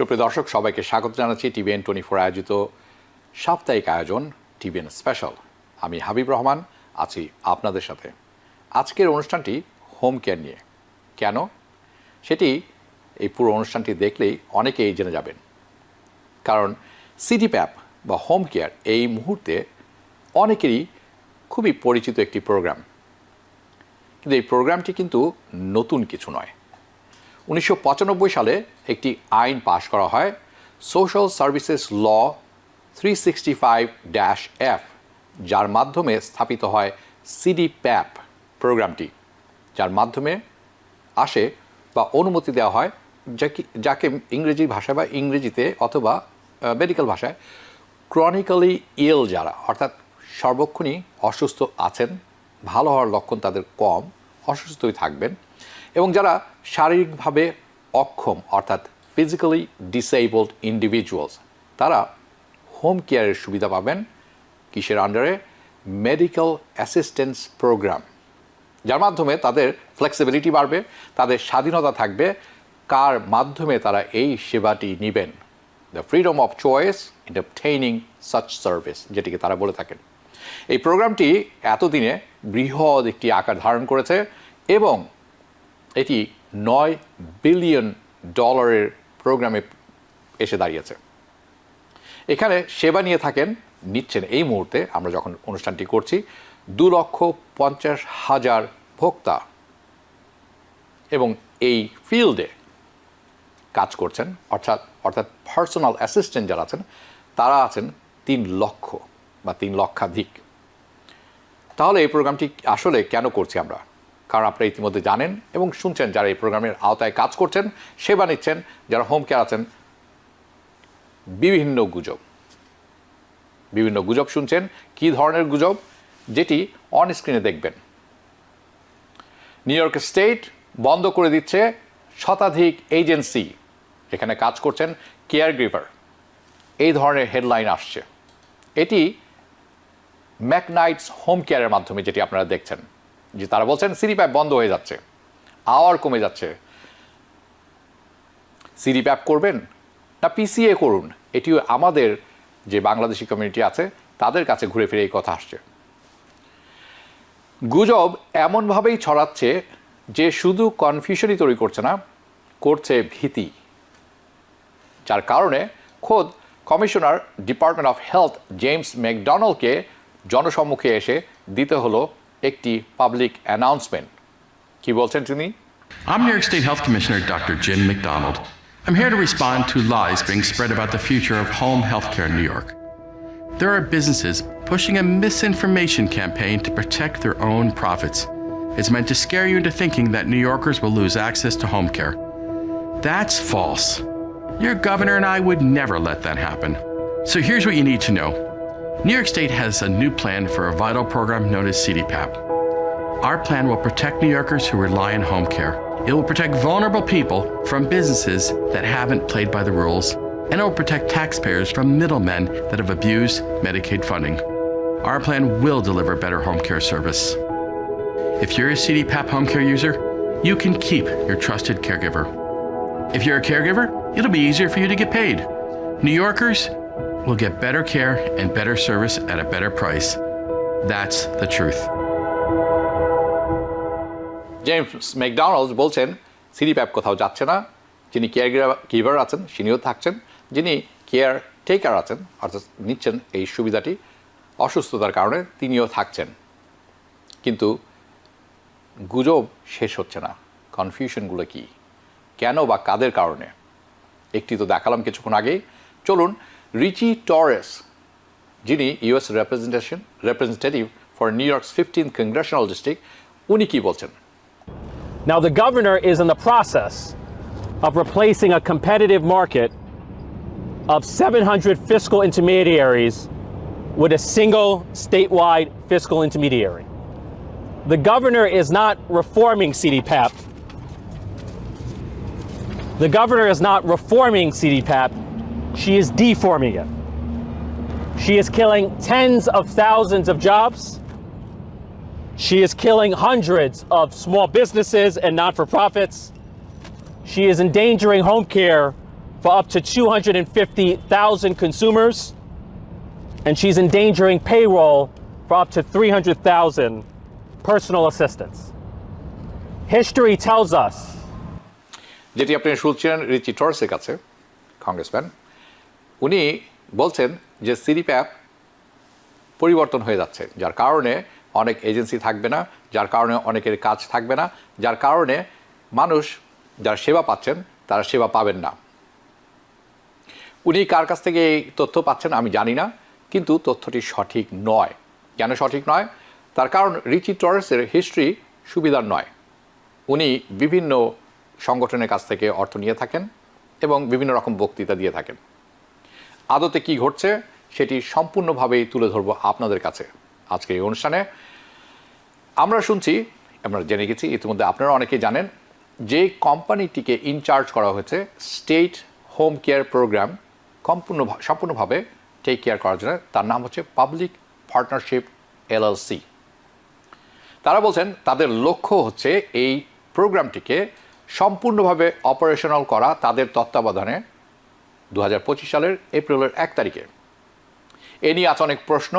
সুপ্রিয় দর্শক, সবাইকে স্বাগত জানাচ্ছি টিভিএন টোয়েন্টি ফোর আয়োজিত সাপ্তাহিক আয়োজন টিভিএন স্পেশাল। আমি হাবিব রহমান, আছি আপনাদের সাথে। আজকের অনুষ্ঠানটি হোম কেয়ার নিয়ে। কেন? সেটি এই পুরো অনুষ্ঠানটি দেখলেই অনেকেই জেনে যাবেন। কারণ সিটি প্যাপ বা হোম কেয়ার এই মুহূর্তে অনেকেরই খুবই পরিচিত একটি প্রোগ্রাম। কিন্তু এই প্রোগ্রামটি কিন্তু নতুন কিছু নয়। উনিশশো পঁচানব্বই সালে একটি আইন পাশ করা হয় social services law three sixty five dash F যার মাধ্যমে স্থাপিত হয় সিডি প্যাপ প্রোগ্রামটি। যার মাধ্যমে আসে বা অনুমতি দেওয়া হয় যাকে যাকে ইংরেজি ভাষায় বা ইংরেজিতে অথবা মেডিকেল ভাষায় ক্রনিক্যালি ইল যারা, অর্থাৎ সর্বক্ষণই অসুস্থ আছেন, ভালো হওয়ার লক্ষণ তাদের কম, অসুস্থই থাকবেন। এবং যারা শারীরিকভাবে অক্ষম, অর্থাৎ ফিজিক্যালি ডিসেবলড ইন্ডিভিজুয়ালস তারা হোম কেয়ারের সুবিধা পাবেন কিসের আন্ডারে মেডিকেল অ্যাসিস্ট্যান্স প্রোগ্রাম যার মাধ্যমে তাদের ফ্লেক্সিবিলিটি বাড়বে, তাদের স্বাধীনতা থাকবে, কার মাধ্যমে তারা এই সেবাটি নেবেন? The freedom of choice in obtaining such service যেটিকে তারা বলে থাকেন। এই প্রোগ্রামটি এতদিনে বৃহৎ একটি আকার ধারণ করেছে এবং এটি নয় বিলিয়ন ডলারের প্রোগ্রামে এসে দাঁড়িয়েছে। এখানে সেবা নিয়ে থাকেন নিচ্ছেন। এই মুহূর্তে আমরা যখন অনুষ্ঠানটি করছি, দু লক্ষ পঞ্চাশ হাজার ভোক্তা এবং এই ফিল্ডে কাজ করছেন, অর্থাৎ অর্থাৎ পার্সোনাল অ্যাসিস্ট্যান্ট যারা আছেন, তারা আছেন তিন লক্ষ বা তিন লক্ষাধিক। তাহলে এই প্রোগ্রামটি আসলে কেন করছি আমরা? কারণ আপনারা ইতিমধ্যে জানেন এবং শুনছেন যারা এই প্রোগ্রামের আওতায় কাজ করছেন, সেবা নিচ্ছেন, যারা হোম কেয়ার আছেন, বিভিন্ন গুজব। বিভিন্ন গুজব শুনছেন, কি ধরনের গুজব? যেটি অন স্ক্রিনে দেখবেন। নিউ ইয়র্ক স্টেট বন্ধ করে দিচ্ছে শতাধিক এজেন্সি এখানে কাজ করছেন কেয়ার গ্রিভার এই ধরনের হেডলাইন আসছে। এটি ম্যাকনাইটস হোম কেয়ারের মাধ্যমে যেটি আপনারা দেখছেন। যে তারা বলছেন সিরি প্যাপ বন্ধ হয়ে যাচ্ছে। আওয়ার কমে যাচ্ছে। সিরি প্যাপ করবেন না পিসিএ করুন, এটিও আমাদের যে বাংলাদেশি কমিউনিটি আছে, তাদের কাছে ঘুরে ফিরে এই কথা আসছে। গুজব এমনভাবেই ছড়াচ্ছে যে শুধু কনফিউশনই তৈরি করছে না, করছে ভীতি। যার কারণে খোদ commissioner department of health James ম্যাকডোনাল্ডকে জনসম্মুখে এসে দিতে হলো একটি পাবলিক অ্যানাউন্সমেন্ট কি বলছেন তিনি I'm New York State Health Commissioner Dr. Jim McDonald. I'm here to respond to lies being spread about the future of home healthcare in New York. There are businesses pushing a misinformation campaign to protect their own profits. It's meant to scare you into thinking that New Yorkers will lose access to home care. That's false. Your governor and I would never let that happen. So here's what you need to know New York State has a new plan for a vital program known as CDPAP. Our plan will protect New Yorkers who rely on home care. It will protect vulnerable people from businesses that haven't played by the rules, and it will protect taxpayers from middlemen that have abused Medicaid funding. Our plan will deliver better home care service. If you're a CDPAP home care user, you can keep your trusted caregiver. If you're a caregiver, it'll be easier for you to get paid. New Yorkers will get better care and better service at a better price. That's the truth. James McDonald বলছেন CD প্যাপ কোথাও যাচ্ছে না। যিনি care giver আছেন তিনিও থাকছেন। যিনি care টেকার আছেন, অর্থাৎ নিচ্ছেন এই সুবিধাটি, অসুস্থতার কারণে তিনিও থাকছেন। কিন্তু গুজব শেষ হচ্ছে না। কনফিউশনগুলো কি? কেন বা কাদের কারণে? একটি তো দেখালাম কিছুক্ষণ আগেই। চলুন রিচি টরেস যিনি US representation representative for New York's fifteen congressional district উনি কি বলছেন Now, the governor is in the process of replacing a competitive market of 700 fiscal intermediaries with a single statewide fiscal intermediary. The governor is not reforming CDPAP. The governor is not reforming CDPAP, she is deforming it. She is killing tens of thousands of jobs. She is killing hundreds of small businesses and not for profits. She is endangering home care for up to 250,000 consumers, and she's endangering payroll for up to 300,000 personal assistants. History tells us যেটি আপনি শুনছেন রিচি টর্সের কাছে congressman উনি বলছেন যে সিরিপ্যাপ পরিবর্তন হয়ে যাচ্ছে, যার কারণে অনেক এজেন্সি থাকবে না, যার কারণে অনেকের কাজ থাকবে না, যার কারণে মানুষ যারা সেবা পাচ্ছেন, তারা সেবা পাবেন না। উনি কার কাছ থেকে এই তথ্য পাচ্ছেন আমি জানি না, কিন্তু তথ্যটি সঠিক নয়। কেন সঠিক নয়? তার কারণ রিচি টরেসের হিস্ট্রি সুবিধার নয়। উনি বিভিন্ন সংগঠনের কাছ থেকে অর্থ নিয়ে থাকেন এবং বিভিন্ন রকম বক্তৃতা দিয়ে থাকেন। আদতে কি ঘটছে সেটি সম্পূর্ণভাবেই তুলে ধরবো আপনাদের কাছে। আজকের এই অনুষ্ঠানে আমরা শুনছি, আমরা জেনে গেছি, ইতিমধ্যে আপনারা অনেকেই জানেন যে কোম্পানিটিকে ইনচার্জ করা হয়েছে স্টেট হোম কেয়ার প্রোগ্রাম সম্পূর্ণ সম্পূর্ণভাবে টেক কেয়ার করার জন্য। তার নাম হচ্ছে পাবলিক পার্টনারশিপ এলএলসি তারা বলছেন তাদের লক্ষ্য হচ্ছে এই প্রোগ্রামটিকে সম্পূর্ণভাবে অপারেশনাল করা, তাদের তত্ত্বাবধানে দু হাজার পঁচিশ সালের এপ্রিলের এক তারিখে। এ নিয়ে আছে অনেক প্রশ্ন,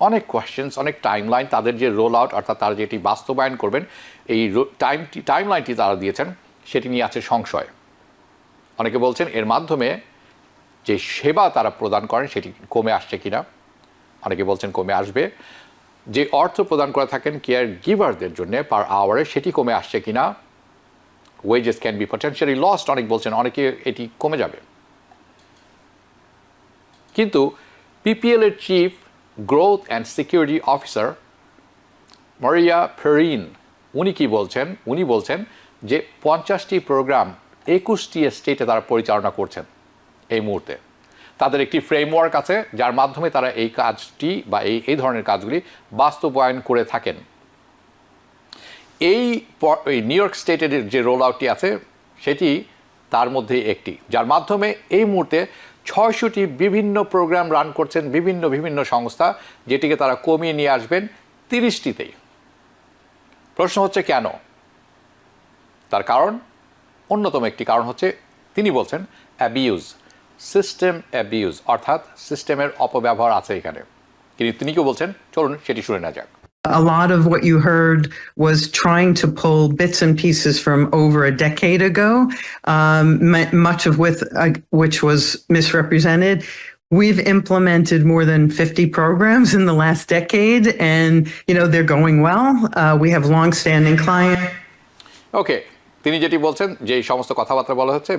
অনেক কোয়েশ্চেন্স অনেক টাইম লাইন তাদের যে রোল আউট অর্থাৎ তারা যেটি বাস্তবায়ন করবেন, এই টাইমটি টাইম লাইনটি তারা দিয়েছেন, সেটি নিয়ে আছে সংশয়। অনেকে বলছেন এর মাধ্যমে যে সেবা তারা প্রদান করেন, সেটি কমে আসছে কিনা? অনেকে বলছেন কমে আসবে। যে অর্থ প্রদান করে থাকেন কেয়ার গিভারদের জন্য পার আওয়ারে সেটি কমে আসছে কিনা? Wages can be potentially lost অনেক বলছেন, অনেকে এটি কমে যাবে। কিন্তু পিপিএল এর chief growth and security officer Maria Ferrin উনি কি বলছেন? উনি বলছেন যে পঞ্চাশটি প্রোগ্রাম একুশটি স্টেটে তারা পরিচালনা করছেন এই মুহূর্তে। তাদের একটি ফ্রেমওয়ার্ক আছে, যার মাধ্যমে তারা এই কাজটি বা এই এই ধরনের কাজগুলি বাস্তবায়ন করে থাকেন। এই নিউ ইয়র্ক স্টেটের যে রোল আউটটি আছে, সেটি তার মধ্যে একটি, যার মাধ্যমে এই মুহূর্তে ছয়শটি বিভিন্ন প্রোগ্রাম রান করছেন বিভিন্ন বিভিন্ন সংস্থা, যেটিকে তারা কমিয়ে নিয়ে আসবেন তিরিশটিতেই। প্রশ্ন হচ্ছে কেন? তার কারণ? অন্যতম একটি কারণ হচ্ছে, তিনি বলছেন অ্যাবিউজ সিস্টেম অ্যাবিউজ অর্থাৎ সিস্টেমের অপব্যবহার আছে এখানে। কিন্তু তিনি কেউ বলছেন, চলুন সেটি শুনে না যাক। A lot of what you heard was trying to pull bits and pieces from over a decade ago, um, much of with uh, which was misrepresented. We've implemented more than 50 programs in the last decade, and you know they're going well. Uh, we have long-standing clients. ওকে তিনি যেটি বলছেন যে সমস্ত কথাবার্তা বলা হচ্ছে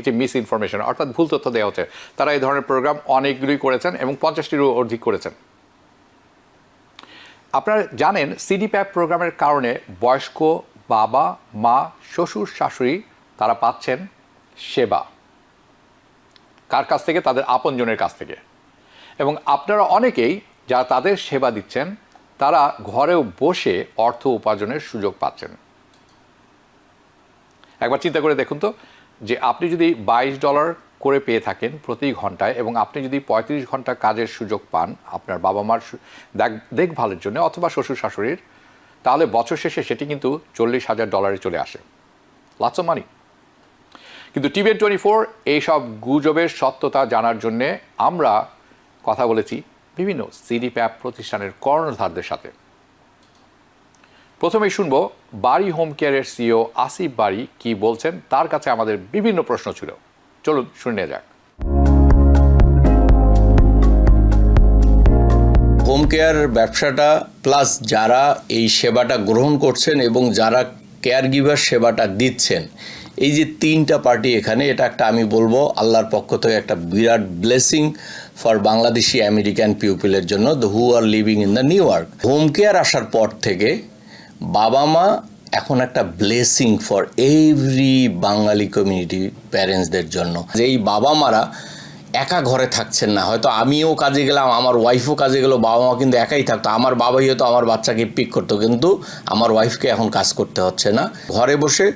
এটি miss information অর্থাৎ ভুল তথ্য দেওয়া হচ্ছে তারা এই ধরনের প্রোগ্রাম অনেকগুলি করেছেন এবং পঞ্চাশটিরও অধিক করেছেন আপনারা জানেন সিডি প্যাপ প্রোগ্রামের কারণে বয়স্ক বাবা, মা, শ্বশুর, শাশুড়ি তারা পাচ্ছেন সেবা। কার কাছ থেকে? তাদের আপনজনের কাছ থেকে। এবং আপনারা অনেকেই যারা তাদের সেবা দিচ্ছেন, তারা ঘরেও বসে অর্থ উপার্জনের সুযোগ পাচ্ছেন। একবার চিন্তা করে দেখুন তো, যে আপনি যদি বাইশ ডলার করে পেয়ে থাকেন প্রতি ঘন্টায় এবং আপনি যদি পঁয়ত্রিশ ঘণ্টা কাজের সুযোগ পান আপনার বাবা মার দেখ- দেখভালের জন্য অথবা শ্বশুর শাশুড়ির তাহলে বছর শেষে সেটি কিন্তু চল্লিশ হাজার ডলারে চলে আসে। অফ মানি কিন্তু টিভিএন টোয়েন্টি ফোর এইসব গুজবের সত্যতা জানার জন্যে আমরা কথা বলেছি বিভিন্ন সিডি প্যাপ প্রতিষ্ঠানের কর্ণধারদের সাথে। প্রথমেই শুনব, বাড়ি হোম কেয়ারের সিও আসিফ বাড়ি কি বলছেন? তার কাছে আমাদের বিভিন্ন প্রশ্ন ছিল। চলুন শুনে যাক। হোম কেয়ার ব্যবসাটা প্লাস যারা এই সেবাটা গ্রহণ করছেন এবং যারা কেয়ার গিভার সেবাটা দিচ্ছেন, এই যে তিনটা পার্টি এখানে, এটা একটা আমি বলব, আল্লাহর পক্ষ থেকে একটা বিরাট ব্লেসিং ফর বাংলাদেশি আমেরিকান পিউপিলের জন্য the who are living in the New York home care আসার পর থেকে বাবা মা এখন একটা blessing for every Bengali community প্যারেন্টসদের জন্য। যে এই বাবা মারা একা ঘরে থাকছেন না। হয়তো আমিও কাজে গেলাম, আমার ওয়াইফও কাজে গেলো বাবা মা কিন্তু একাই থাকতো। আমার বাবাই হয়তো আমার বাচ্চাকে পিক করতো, কিন্তু আমার ওয়াইফকে এখন কাজ করতে হচ্ছে না। ঘরে বসে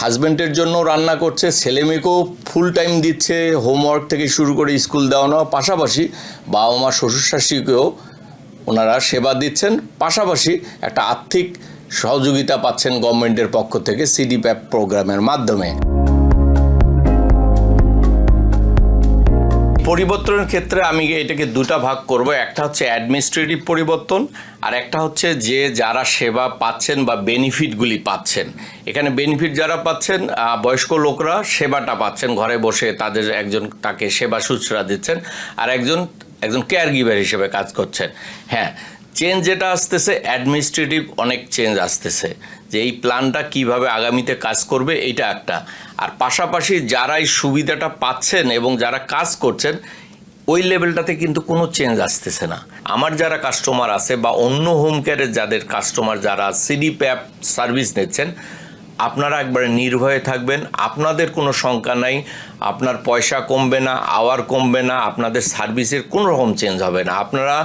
হাজব্যান্ডের জন্য রান্না করছে ছেলে মেয়েকেও ফুল টাইম দিচ্ছে হোমওয়ার্ক থেকে শুরু করে স্কুল দেওয়ানো পাশাপাশি বাবা মা শ্বশুর শাশুড়িকেও ওনারা সেবা দিচ্ছেন। পাশাপাশি একটা আর্থিক সহযোগিতা পাচ্ছেন গভর্নমেন্টের পক্ষ থেকে সিডি প্যাপ প্রোগ্রামের মাধ্যমে। পরিবর্তনের ক্ষেত্রে আমি এটাকে দুটা ভাগ করব। একটা হচ্ছে অ্যাডমিনিস্ট্রেটিভ পরিবর্তন, আর একটা হচ্ছে যে যারা সেবা পাচ্ছেন বা বেনিফিটগুলি পাচ্ছেন। এখানে বেনিফিট যারা পাচ্ছেন বয়স্ক লোকরা সেবাটা পাচ্ছেন, ঘরে বসে তাদের একজন তাকে সেবা শুশ্রূষা দিচ্ছেন, আর একজন একজন কেয়ার গিভার হিসেবে কাজ করছেন। হ্যাঁ চেঞ্জ যেটা আসতেছে অ্যাডমিনিস্ট্রেটিভ অনেক চেঞ্জ আসতেছে। যে এই প্ল্যানটা কীভাবে আগামীতে কাজ করবে, এটা একটা। আর পাশাপাশি যারা এই সুবিধাটা পাচ্ছেন এবং যারা কাজ করছেন, ওই লেভেলটাতে কিন্তু কোনো চেঞ্জ আসতেছে না। আমার যারা কাস্টমার আছে বা অন্য হোম কেয়ারের যাদের কাস্টমার যারা সিডি প্যাপ সার্ভিস নিচ্ছেন আপনারা একবারে নির্ভয়ে থাকবেন, আপনাদের কোনো শঙ্কা নাই, আপনার পয়সা কমবে না আওয়ার কমবে না, আপনাদের সার্ভিসের কোনো রকম চেঞ্জ হবে না। আপনারা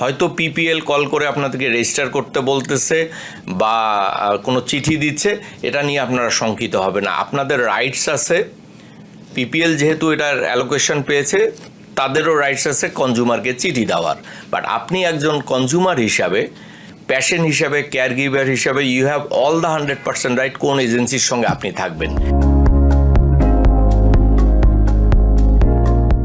হয়তো পিপিএল কল করে আপনাদেরকে রেজিস্টার করতে বলতেছে বা কোনো চিঠি দিচ্ছে, এটা নিয়ে আপনারা শঙ্কিত হবে না। আপনাদের রাইটস আছে পিপিএল যেহেতু এটার অ্যালোকেশন পেয়েছে, তাদেরও রাইটস আছে কনজিউমারকে চিঠি দেওয়ার। বাট আপনি একজন কনজিউমার হিসাবে প্যাশন হিসাবে কেয়ার গিভার হিসাবে you have all the hundred percent right কোন এজেন্সির সঙ্গে আপনি থাকবেন।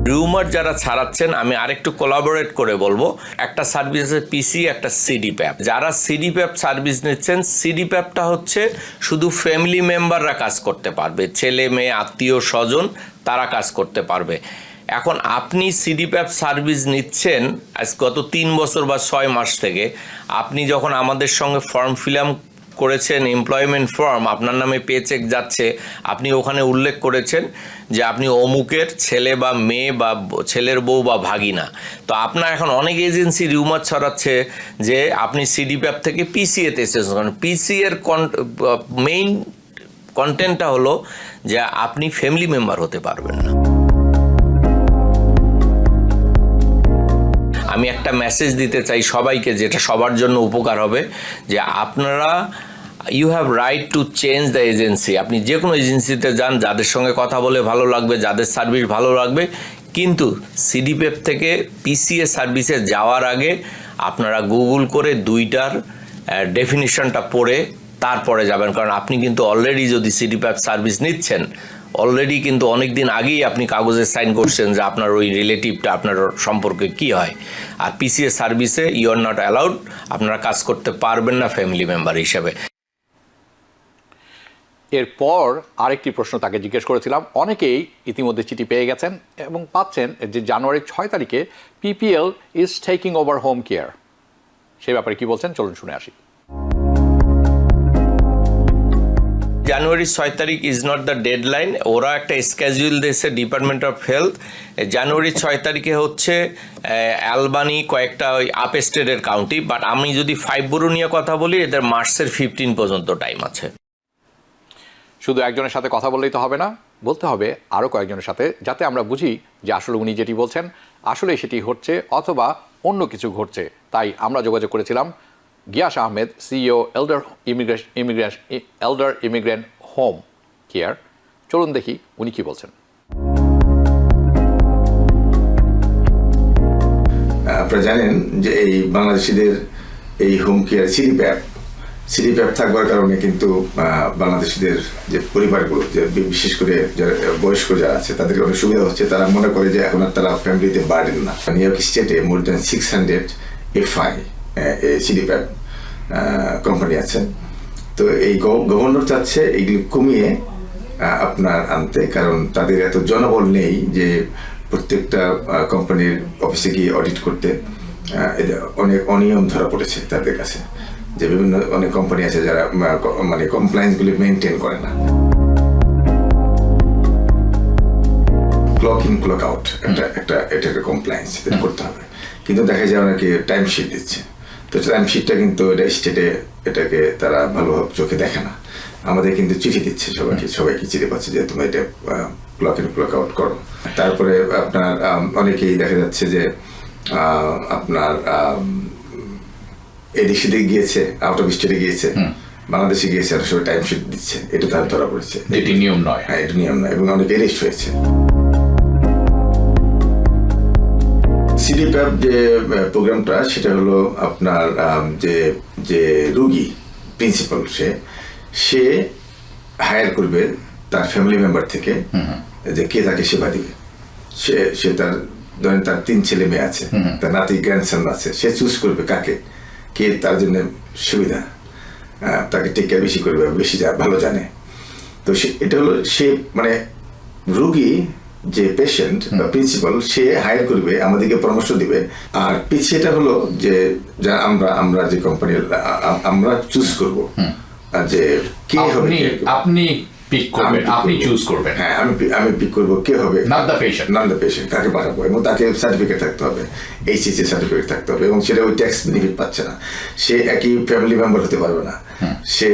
রিউমার যারা ছাড়াচ্ছেন, আমি আরেকটু কোলাবোরেট করে বলব। একটা সার্ভিস আছে পিসি একটা সিডি প্যাপ যারা সিডি প্যাপ সার্ভিস নিচ্ছেন সিডি প্যাপটা হচ্ছে শুধু ফ্যামিলি মেম্বাররা কাজ করতে পারবে। ছেলে, মেয়ে, আত্মীয়, স্বজন, তারা কাজ করতে পারবে। এখন আপনি সিডি প্যাপ সার্ভিস নিচ্ছেন আজ গত তিন বছর বা ছয় মাস থেকে। আপনি যখন আমাদের সঙ্গে ফর্ম ফিল করেছেন এমপ্লয়মেন্ট ফর্ম আপনার নামে পে চেক যাচ্ছে, আপনি ওখানে উল্লেখ করেছেন যে আপনি অমুকের ছেলে বা মেয়ে বা ছেলের বউ বা ভাগিনা। তো আপনার এখন অনেক এজেন্সি রিউমার ছড়াচ্ছে যে আপনি সিডিপ্যাপ থেকে পিসিএতে এসেছেন। কারণ পিসি এর মেইন কন্টেন্টটা হলো যে আপনি ফ্যামিলি মেম্বার হতে পারবেন না। আমি একটা মেসেজ দিতে চাই সবাইকে যেটা সবার জন্য উপকার হবে, যে আপনারা you have right to change the agency আপনি যে কোনো এজেন্সিতে যান, যাদের সঙ্গে কথা বলে ভালো লাগবে, যাদের সার্ভিস ভালো লাগবে, কিন্তু সিডিপেপ থেকে পিসিএ সার্ভিসে যাওয়ার আগে আপনারা গুগল করে দুইটার ডেফিনিশনটা পড়ে তারপরে যাবেন। কারণ আপনি কিন্তু অলরেডি যদি সিডিপ্যাপ সার্ভিস নিচ্ছেন অলরেডি কিন্তু অনেক দিন আগেই আপনি কাগজে সাইন করছেন যে আপনার ওই রিলেটিভটা আপনার সম্পর্কে কি হয়। আর পিসিএস সার্ভিসে ইউ আর নট অ্যালাউড আপনারা কাজ করতে পারবেন না ফ্যামিলি মেম্বার হিসেবে। এরপর আরেকটি প্রশ্ন তাকে জিজ্ঞেস করেছিলাম। অনেকেই ইতিমধ্যে চিঠি পেয়ে গেছেন এবং পাচ্ছেন যে জানুয়ারির ছয় তারিখে PPL is taking over home care সে ব্যাপারে কি বলছেন? চলুন শুনে আসি। জানুয়ারি ছয় তারিখ ইজ নট দ্য ডেডলাইন ওরা একটা স্কেজুল দিয়েছে ডিপার্টমেন্ট অফ হেলথ জানুয়ারি ছয় তারিখে হচ্ছে অ্যালবানি কয়েকটা ওই আপ স্টেটের কাউন্টি বাট আমি যদি ফাইভ বোরো নিয়ে কথা বলি, এদের মার্চের ফিফটিন পর্যন্ত টাইম আছে। শুধু একজনের সাথে কথা বললেই তো হবে না, বলতে হবে আরও কয়েকজনের সাথে, যাতে আমরা বুঝি যে আসলে উনি যেটি বলছেন, আসলে সেটি হচ্ছে অথবা অন্য কিছু ঘটছে। তাই আমরা যোগাযোগ করেছিলাম Gias Ahmed CEO elder immigration immigration elder immigrant home care চলুন দেখি উনি কি বলছেন। আপনারা জানেন যে এই বাংলাদেশিদের এই home care CD PAP CD PAP থাকবার কারণে কিন্তু বাংলাদেশিদের যে পরিবারগুলো, যে বিশেষ করে যারা বয়স্ক যারা আছে, তাদেরকে অনেক সুবিধা হচ্ছে। তারা মনে করে যে এখন আর তারা ফ্যামিলিতে বার্ডেন না। নিউ ইয়র্ক স্টেটে more than six hundred F I CD PAP company আছে। তো এই গভর্নর চাচ্ছে এইগুলি কমিয়ে আপনার আনতে, কারণ তাদের এত জনবল নেই যে প্রত্যেকটা কোম্পানির অফিসে গিয়ে অডিট করতে অনেক অনিয়ম ধরা পড়েছে তাদের কাছে। যে বিভিন্ন অনেক কোম্পানি আছে যারা মানে কমপ্লায়েন্সগুলি মেনটেন করে না। ক্লক ইন ক্লক আউট একটা একটা, এটা একটা কমপ্লায়েন্স করতে হবে। কিন্তু দেখা যায় অনেকে টাইম শিট দিচ্ছে। তো টাইম শিটটা কিন্তু এটা স্টেটে এটাকে তারা ভালোভাবে চোখে দেখে না। আমাদের কিন্তু চিঠি দিচ্ছে সবাইকে সবাইকে চিঠি পাচ্ছে যে তুমি এটা ইন আউট করো। তারপরে আপনার অনেকেই দেখা যাচ্ছে যে আপনার এদিক সেদিক গিয়েছে আউট অফ স্টেটে গিয়েছে বাংলাদেশে গিয়েছে আর সবাই টাইম শিট দিচ্ছে। এটা তার ধরা পড়েছে। এটি নিয়ম নয়। হ্যাঁ এটা নিয়ম নয় এবং অনেক এরেস্ট হয়েছে। সিডিপ্যাপ যে প্রোগ্রামটা সেটা হলো আপনার যে যে রুগী প্রিন্সিপাল সে সে হায়ার করবে তার ফ্যামিলি মেম্বার থেকে যে কে তাকে সেবা দিবে। সে সে তার ধরেন তার তিন ছেলে মেয়ে আছে তার নাতি গ্র্যান্ডসন আছে সে চুজ করবে কাকে কে তার জন্য সুবিধা তাকে টেক কেয়ার বেশি করবে বেশি যা ভালো জানে। তো সে এটা হলো সে মানে রুগী যে পেশেন্ট বা প্রিন্সিপাল সে হায়ার করবে আমাদেরকে পরামর্শ দিবে। আর পিছিয়েটা হলো যে যা আমরা আমরা যে কোম্পানি আমরা চুজ করব। আর যে কে হবে আপনি পিক করবেন আপনি চুজ করবেন। হ্যাঁ আমি আমি পিক করব কে হবে। The patient. Not the patient কাকে পাঠাবো? এবং তাকে সার্টিফিকেট থাকতে হবে এইচএসসি সার্টিফিকেট থাকতে হবে এবং সেটা ওই ট্যাক্স বেনিফিট পাচ্ছে না। সে একই ফ্যামিলি মেম্বার হতে পারবে না। সে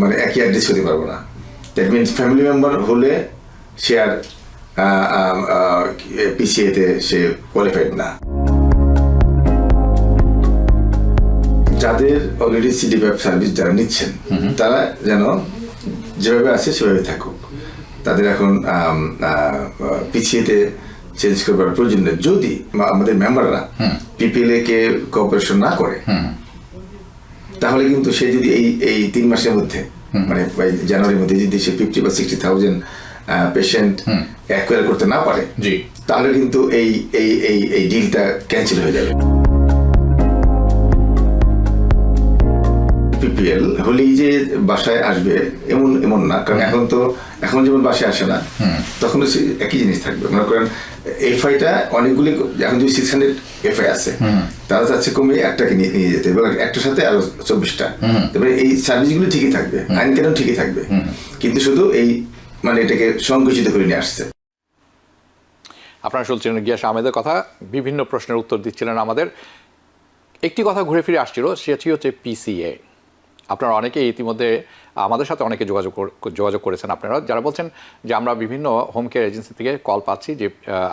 মানে একই অ্যাড্রেস হতে পারবে না। দ্যাট মিনস ফ্যামিলি মেম্বার হলে সে আর পিসিএতে সে কোয়ালিফাইড না। যাদের অলরেডি সিডি ওয়েব সার্ভিস যারা নিচ্ছেন তারা যেন যেভাবে আছে সেভাবে থাকুক। তাদের এখন পিছিয়েতে চেঞ্জ করবার প্রয়োজন নেই। যদি আমাদের মেম্বাররা পিপিএলএ কে কোঅপারেশন না করে তাহলে কিন্তু সে যদি এই এই তিন মাসের মধ্যে মানে জানুয়ারির মধ্যে যদি সে ফিফটি বা সিক্সটি থাউজেন্ড পেশেন্ট অ্যাকোয়ার করতে না পারে জি। তাহলে কিন্তু এই এই এই এই ডিলটা ক্যান্সেল হয়ে যাবে। পিপিএল হলেই যে বাসায় আসবে এমন এমন না কারণ এখন তো এখন যেমন বাসায় আসে না তখন একই জিনিস থাকবে। মনে করেন এফআইটা অনেকগুলি এখন যদি সিক্স হান্ড্রেড এফআই আছে তারা চাচ্ছে কমিয়ে একটাকে নিয়ে নিয়ে যেতে এবং একটার সাথে আরও চব্বিশটা। তারপরে এই সার্ভিসগুলো ঠিকই থাকবে আইন কেন ঠিকই থাকবে? কিন্তু শুধু এই মানে এটাকে সংকুচিত করে নিয়ে আসছে। আপনারা শুনছিলেন গিয়াস আহমেদের কথা, বিভিন্ন প্রশ্নের উত্তর দিচ্ছিলেন আমাদের। একটি কথা ঘুরে ফিরে আসছিল, সেটি হচ্ছে পিসিএ আপনারা অনেকে ইতিমধ্যে আমাদের সাথে অনেকে যোগাযোগ যোগাযোগ করেছেন আপনারা, যারা বলছেন যে আমরা বিভিন্ন হোম কেয়ার এজেন্সি থেকে কল পাচ্ছি যে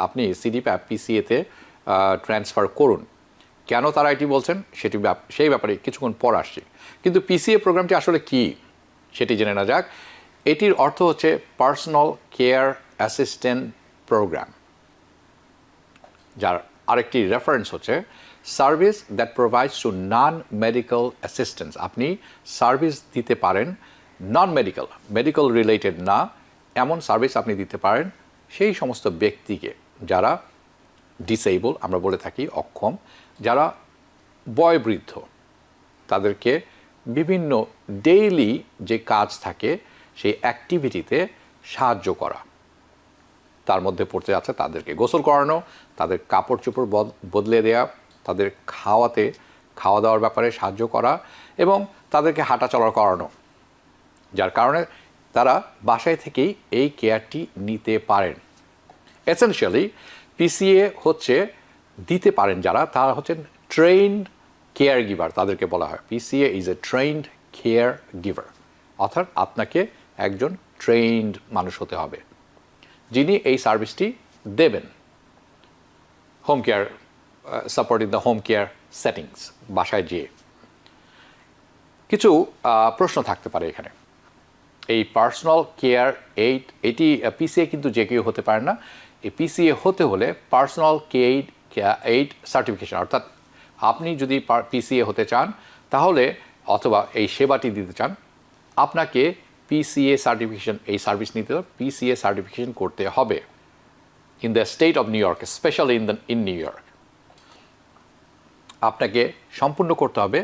আপনি সিডি প্যাপ পিসিএতে ট্রান্সফার করুন। কেন তারা এটি বলছেন সেটি সেই ব্যাপারে কিছুক্ষণ পর আসছি। কিন্তু পিসিএ প্রোগ্রামটি আসলে কি, সেটি জেনে না যাক। এটির অর্থ হচ্ছে পার্সোনাল কেয়ার অ্যাসিস্ট্যান্ট প্রোগ্রাম যার আরেকটি রেফারেন্স হচ্ছে service that provides to non medical assistance আপনি সার্ভিস দিতে পারেন নন মেডিকেল মেডিকেল রিলেটেড না, এমন সার্ভিস আপনি দিতে পারেন সেই সমস্ত ব্যক্তিকে যারা ডিসেবল আমরা বলে থাকি অক্ষম, যারা বয়বৃদ্ধ, তাদেরকে বিভিন্ন ডেইলি যে কাজ থাকে সেই অ্যাক্টিভিটিতে সাহায্য করা। তার মধ্যে পড়তে যাচ্ছে তাদেরকে গোসল করানো, তাদের কাপড় চোপড় বদ- বদলে দেওয়া তাদের খাওয়াতে খাওয়া দাওয়ার ব্যাপারে সাহায্য করা এবং তাদেরকে হাঁটা চলা করানো। যার কারণে তারা বাসায় থেকেই এই কেয়ারটি নিতে পারেন। এসেনশিয়ালি পিসিএ হচ্ছে দিতে পারেন যারা, তারা হচ্ছেন ট্রেন্ড কেয়ার গিভার তাদেরকে বলা হয়। PCA is a trained caregiver অর্থাৎ আপনাকে একজন ট্রেন্ড মানুষ হতে হবে, যিনি এই সার্ভিসটি দেবেন। Home care support in the home care settings বাসায় যেয়ে। কিছু প্রশ্ন থাকতে পারে এখানে। এই পার্সোনাল কেয়ার এইড এটি পিসিএ কিন্তু যে কেউ হতে পারে না। এই পিসিএ হতে হলে পার্সোনাল কেইড এইড সার্টিফিকেশন অর্থাৎ আপনি যদি পিসিএ হতে চান, তাহলে অথবা এই সেবাটি দিতে চান, আপনাকে পিসিএ সার্টিফিকেশন এই সার্ভিস নিতে পিসিএ সার্টিফিকেশন করতে হবে in the state of New York specially in the in New York আপনাকে সম্পূর্ণ করতে হবে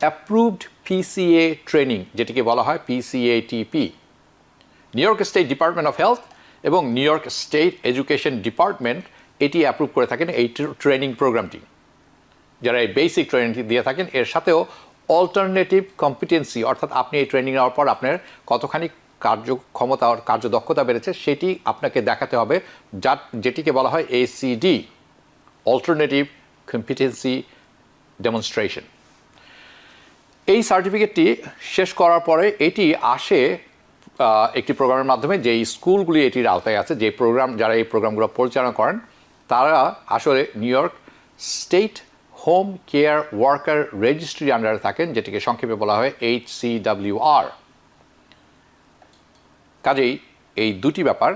অ্যাপ্রুভড পিসিএ ট্রেনিং যেটিকে বলা হয় PCATP New York State Department of Health এবং New York State Education Department এটি অ্যাপ্রুভ করে থাকেন এই ট্রেনিং প্রোগ্রামটি যারা এই বেসিক ট্রেনিংটি দিয়ে থাকেন, এর সাথেও অল্টারনেটিভ কম্পিটেন্সি অর্থাৎ আপনি এই ট্রেনিং নেওয়ার পর আপনার কতখানি কার্যক্ষমতা আর কার্যদক্ষতা বেড়েছে, সেটি আপনাকে দেখাতে হবে। যা যেটিকে বলা হয় এসিডি অল্টারনেটিভ কম্পিটেন্সি ডেমনস্ট্রেশন এই সার্টিফিকেটটি শেষ করার পরে এটি আসে একটি প্রোগ্রামের মাধ্যমে, যেই স্কুলগুলি এটির আওতায় আছে, যে প্রোগ্রাম যারা এই প্রোগ্রামগুলো পরিচালনা করেন, তারা আসলে New York State Home Care Worker Registry আন্ডারে থাকেন, যেটিকে সংক্ষেপে বলা হয় এইচ সি ডাব্লিউ আর। কাজেই এই দুটি ব্যাপার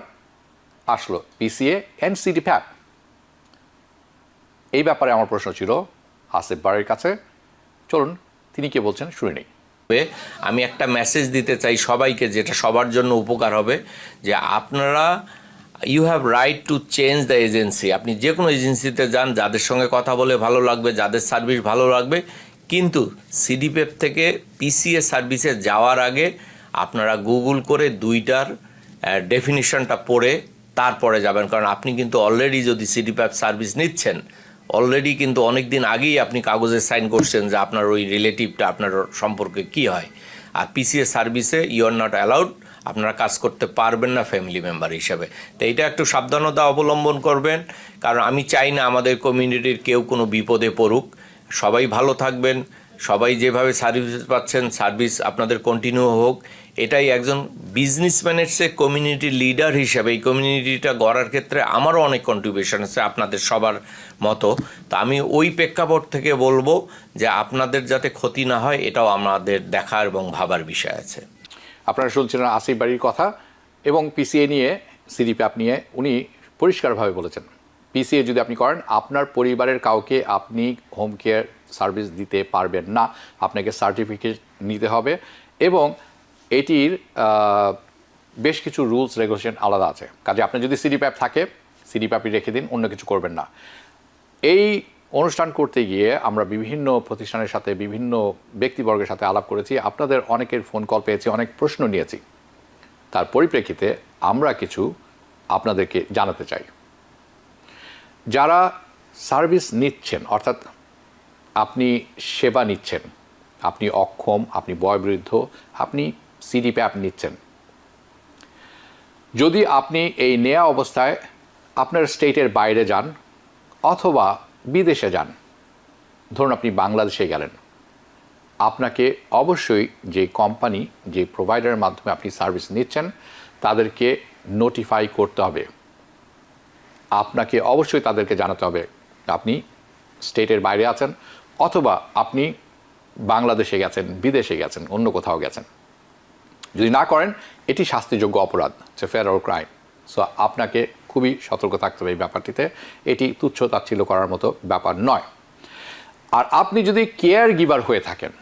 আসলো পিসিএ এন্ড সিডি ফ্যাপ। এই ব্যাপারে আমার প্রশ্ন ছিল আসিফ বাড়ির কাছে। চলুন, তিনি কে বলছেন শুনে নেই। আমি একটা মেসেজ দিতে চাই সবাইকে, যেটা সবার জন্য উপকার হবে, যে আপনারা you have right to change the agency আপনি যে কোনো এজেন্সিতে যান, যাদের সঙ্গে কথা বলে ভালো লাগবে, যাদের সার্ভিস ভালো লাগবে, কিন্তু সিডিপেপ থেকে পিসিএ সার্ভিসে যাওয়ার আগে আপনারা গুগল করে দুইটার ডেফিনিশনটা পড়ে তারপরে যাবেন। কারণ আপনি কিন্তু অলরেডি যদি সিডিপ্যাপ সার্ভিস নিচ্ছেন অলরেডি কিন্তু অনেক দিন আগেই আপনি কাগজে সাইন করছেন যে আপনার ওই রিলেটিভটা আপনার সম্পর্কে কি হয়। আর পিসিএ সার্ভিসে ইউ আর নট অ্যালাউড আপনারা কাজ করতে পারবেন না ফ্যামিলি মেম্বার হিসাবে। তো এটা একটু সাবধানতা অবলম্বন করবেন। কারণ আমি চাই না আমাদের কমিউনিটির কেউ কোনো বিপদে পড়ুক। সবাই ভালো থাকবেন। সবাই যেভাবে সার্ভিস পাচ্ছেন সার্ভিস আপনাদের কন্টিনিউ হোক। এটাই একজন বিজনেসম্যানের সে কমিউনিটি লিডার হিসাবে। এই কমিউনিটিটা গড়ার ক্ষেত্রে আমারও অনেক কন্ট্রিবিউশন আছে আপনাদের সবার মতো। তো আমি ওই প্রেক্ষাপট থেকে বলব যে আপনাদের যাতে ক্ষতি না হয়, এটাও আমাদের দেখার এবং ভাবার বিষয় আছে। আপনারা শুনছিলেন আসিফ বাড়ির কথা এবং পিসিএ নিয়ে সিডিপ্যাপ নিয়ে উনি পরিষ্কারভাবে বলেছেন। পিসিএ যদি আপনি করেন, আপনার পরিবারের কাউকে আপনি হোম কেয়ার সার্ভিস দিতে পারবেন না। আপনাকে সার্টিফিকেট নিতে হবে এবং এটির বেশ কিছু রুলস রেগুলেশন আলাদা আছে। কাজে আপনার যদি সিডিপ্যাপ থাকে সিডিপ্যাপই রেখে দিন, অন্য কিছু করবেন না। এই অনুষ্ঠান করতে গিয়ে আমরা বিভিন্ন প্রতিষ্ঠানের সাথে, বিভিন্ন ব্যক্তিবর্গের সাথে আলাপ করেছি। আপনাদের অনেকের ফোন কল পেয়েছি, অনেক প্রশ্ন নিয়েছি। তার পরিপ্রেক্ষিতে আমরা কিছু আপনাদেরকে জানাতে চাই। যারা সার্ভিস নিচ্ছেন, অর্থাৎ আপনি সেবা নিচ্ছেন, আপনি অক্ষম, আপনি বয়বৃদ্ধ, আপনি সিডি প্যাপ নিচ্ছেন। যদি আপনি এই নেয়া অবস্থায় আপনার স্টেটের বাইরে যান, অথবা বিদেশে যান। ধরুন আপনি বাংলাদেশে গেলেন। আপনাকে অবশ্যই যে কোম্পানি, যে প্রোভাইডারের মাধ্যমে আপনি সার্ভিস নিচ্ছেন, তাদেরকে নোটিফাই করতে হবে। আপনাকে অবশ্যই তাদেরকে জানাতে হবে, আপনি স্টেটের বাইরে আছেন অথবা আপনি বাংলাদেশে গেছেন, বিদেশে গেছেন, অন্য কোথাও গেছেন। যদি না করেন, এটি শাস্তিযোগ্য অপরাধ সে ফেরার ক্রাইম সো আপনাকে খুবই সতর্ক থাকতে হবে এই ব্যাপারটিতে। এটি তুচ্ছ তাচ্ছিল্য করার মতো ব্যাপার নয়। আর আপনি যদি কেয়ার গিভার হয়ে থাকেন,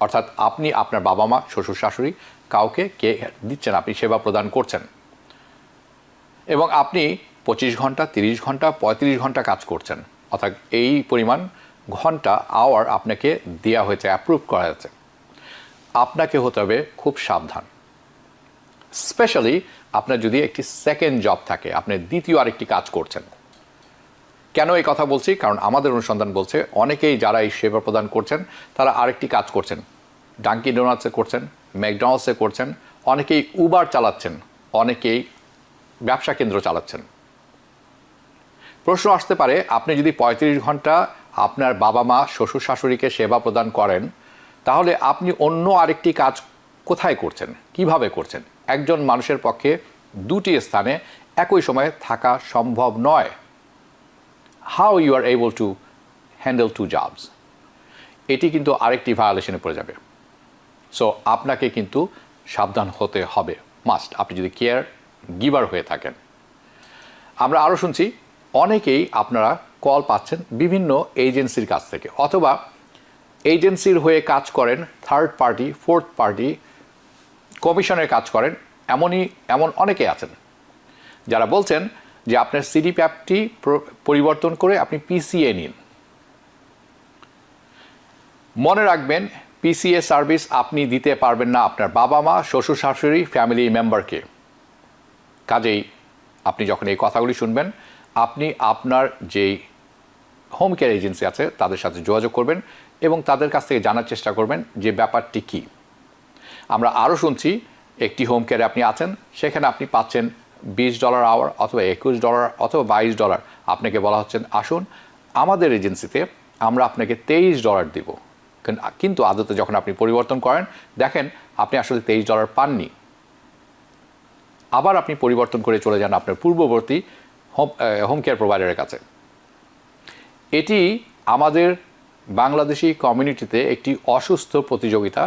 অর্থাৎ আপনি আপনার বাবা মা শ্বশুর, শাশুড়ি কাউকে কে দিচ্ছেন, আপনি সেবা প্রদান করছেন এবং আপনি পঁচিশ ঘণ্টা, তিরিশ ঘণ্টা, পঁয়ত্রিশ ঘণ্টা কাজ করছেন, অর্থাৎ এই পরিমাণ ঘণ্টা আওয়ার আপনাকে দেওয়া হয়েছে অ্যাপ্রুভ করা হয়েছে, আপনাকে হতে হবে খুব সাবধান। স্পেশালি আপনার যদি একটি সেকেন্ড জব থাকে, আপনি দ্বিতীয় আরেকটি কাজ করছেন। কেন এই কথা বলছি? কারণ আমাদের অনুসন্ধান বলছে, অনেকেই যারা এই সেবা প্রদান করছেন, তারা আরেকটি কাজ করছেন। ডাঙ্কি ডোনাটসে করছেন ম্যাকডোনাল্ডসে করছেন, অনেকেই উবার চালাচ্ছেন, অনেকেই ব্যবসা কেন্দ্র চালাচ্ছেন। প্রশ্ন আসতে পারে, আপনি যদি পঁয়ত্রিশ ঘণ্টা আপনার বাবা মা, শ্বশুর শাশুড়িকে সেবা প্রদান করেন, তাহলে আপনি অন্য আরেকটি কাজ কোথায় করছেন? কীভাবে করছেন? একজন মানুষের পক্ষে দুটি স্থানে একই সময়ে থাকা সম্ভব নয়। How you are able to handle two jobs এটি কিন্তু আরেকটি ভায়োলেশনে পড়ে যাবে। সো আপনাকে কিন্তু সাবধান হতে হবে। মাস্ট আপনি যদি কেয়ার গিভার হয়ে থাকেন। আমরা আরও শুনছি, অনেকেই আপনারা কল পাচ্ছেন বিভিন্ন এজেন্সির কাছ থেকে, অথবা এজেন্সির হয়ে কাজ করেন থার্ড পার্টি ফোর্থ পার্টি কমিশনের কাজ করেন, এমনই, এমন অনেকে আছেন যারা বলছেন যে আপনার সিডি প্যাপটি পরিবর্তন করে আপনি পিসিএ নিন। মনে রাখবেন, পিসিএ সার্ভিস আপনি দিতে পারবেন না আপনার বাবা মা, শ্বশুর শাশুড়ি, ফ্যামিলি মেম্বারকে। কাজেই আপনি যখন এই কথাগুলি শুনবেন, আপনি আপনার যেই হোম কেয়ার এজেন্সি আছে তাদের সাথে যোগাযোগ করবেন এবং তাদের কাছ থেকে জানার চেষ্টা করবেন যে ব্যাপারটি কী। আমরা আরও শুনছি, একটি হোম কেয়ারে আপনি আছেন, সেখানে আপনি পাচ্ছেন বিশ ডলার আওয়ার অথবা একুশ ডলার অথবা বাইশ ডলার আপনাকে বলা হচ্ছেন আসুন, আমাদের এজেন্সিতে আমরা আপনাকে তেইশ ডলার দিব। কিন্তু আদতে যখন আপনি পরিবর্তন করেন, দেখেন, আপনি আসলে তেইশ ডলার পাননি। আবার আপনি পরিবর্তন করে চলে যান আপনার পূর্ববর্তী হোম হোম কেয়ার প্রোভাইডারের কাছে। এটি আমাদের বাংলাদেশি কমিউনিটিতে একটি অসুস্থ প্রতিযোগিতা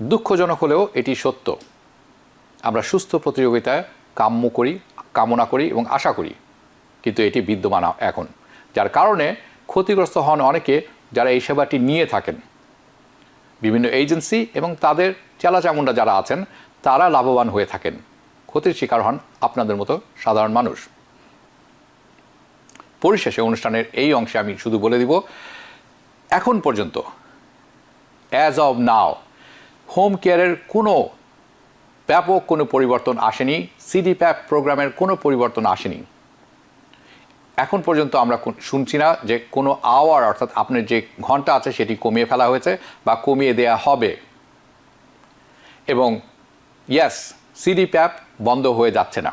দুঃখজনক হলেও এটি সত্য। আমরা সুস্থ প্রতিযোগিতায় কাম্য করি, কামনা করি এবং আশা করি, কিন্তু এটি বিদ্যমান এখন, যার কারণে ক্ষতিগ্রস্ত হন অনেকে যারা এই সেবাটি নিয়ে থাকেন। বিভিন্ন এজেন্সি এবং তাদের চেলাচামুন্ডা যারা আছেন, তারা লাভবান হয়ে থাকেন। ক্ষতির শিকার হন আপনাদের মতো সাধারণ মানুষ। পরিশেষে অনুষ্ঠানের এই অংশে আমি শুধু বলে দিব, এখন পর্যন্ত অ্যাজ অব নাও হোম কেয়ারের কোনো ব্যাপক কোনো পরিবর্তন আসেনি সিডি প্যাপ প্রোগ্রামের কোনো পরিবর্তন আসেনি। এখন পর্যন্ত আমরা শুনছি না যে কোনো আওয়ার অর্থাৎ আপনার যে ঘণ্টা আছে সেটি কমিয়ে ফেলা হয়েছে বা কমিয়ে দেয়া হবে। এবং ইয়াস সিডি প্যাপ বন্ধ হয়ে যাচ্ছে না।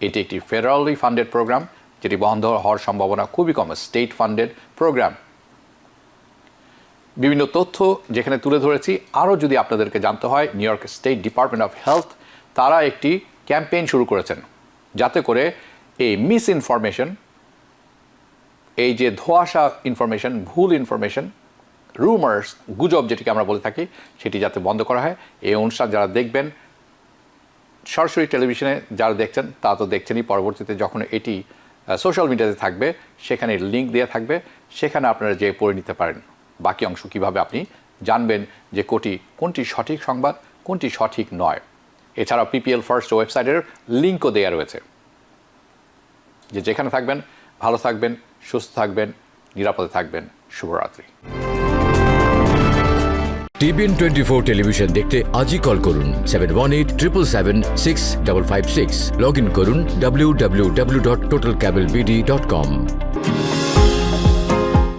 এটি একটি ফেডারালি ফান্ডেড প্রোগ্রাম যেটি বন্ধ হওয়ার সম্ভাবনা খুবই কম স্টেট ফান্ডেড প্রোগ্রাম বিভিন্ন তথ্য যেখানে তুলে ধরেছি। আরও যদি আপনাদেরকে জানতে হয়, New York State Department of Health, তারা একটি ক্যাম্পেইন শুরু করেছেন, যাতে করে এই মিস ইনফরমেশন এই যে ধোয়াশা ইনফরমেশন, ভুল ইনফরমেশন, রুমার্স, গুজব যেটিকে আমরা বলে থাকি, সেটি যাতে বন্ধ করা হয়। এই অনুষ্ঠান যারা দেখবেন, সরাসরি টেলিভিশনে যারা দেখছেন, তা তো দেখছেনই। পরবর্তীতে যখন এটি সোশ্যাল মিডিয়াতে থাকবে, সেখানে লিঙ্ক দেওয়া থাকবে, সেখানে আপনারা যে পড়ে নিতে পারেন। বাকি অংশ কীভাবে আপনি জানবেন যে কোটি, কোনটি সঠিক সংবাদ, কোনটি সঠিক নয়। এছাড়াও পিপিএল ফার্স্ট ওয়েবসাইটের লিঙ্কও দেওয়া রয়েছে। যে যেখানে থাকবেন, ভালো থাকবেন, সুস্থ থাকবেন, নিরাপদে থাকবেন। শুভরাত্রি। টিভিএন টোয়েন্টি ফোর টেলিভিশন দেখতে আজই কল করুন seven one eight triple seven six double five six log in করুন W W W dot total cable BD dot com